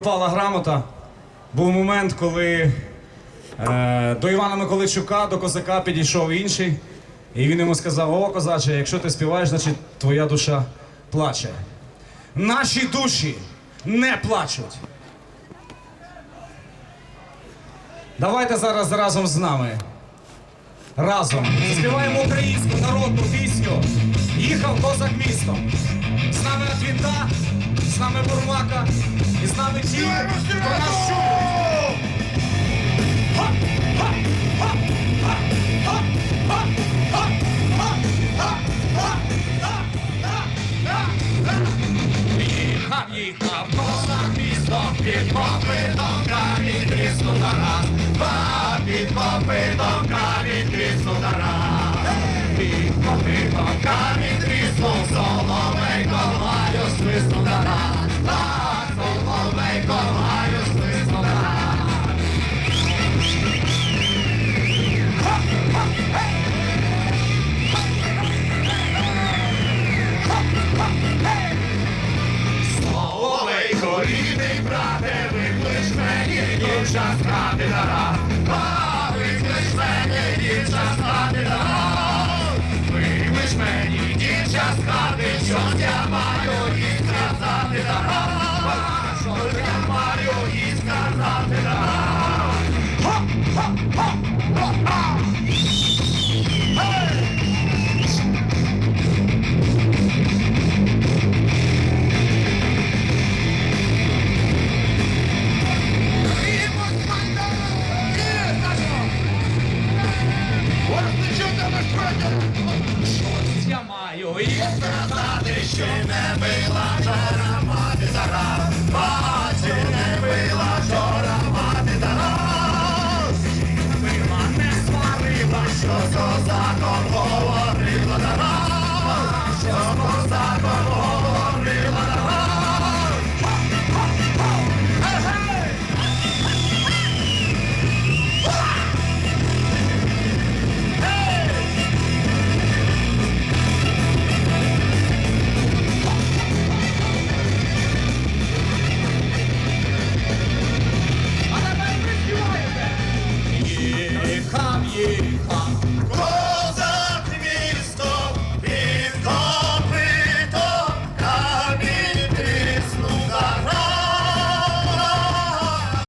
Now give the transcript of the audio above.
Впала грамота. Був момент, коли е, до Івана Миколайчука, до козака підійшов інший, і він йому сказав: О, козаче, якщо ти співаєш, значить твоя душа плаче. Наші душі не плачуть. Давайте зараз разом з нами. Разом заспіваємо українську народну пісню. Їхав козак містом. З нами Атвінта, з нами Бурмака, і з нами ті, хто нас чує. Їхав, їхав, козак містом, під попитом камінь тріснув на раз. Два під попитом камінь тріснув на раз. Під попитом камінь тріснув, соловейко гаю свиснув на. Так, рідний брате, виклич мені дівча виклич мені дівча з дара. Виклич мені дівча з що я маю їй сказати дарма, тільки Маріо і сказати дарма. Щось я маю і казати, що не била жора, мати зараз, бачи не била жора, мати зараз, била не сварила, що козаком говорила зараз, що козаком.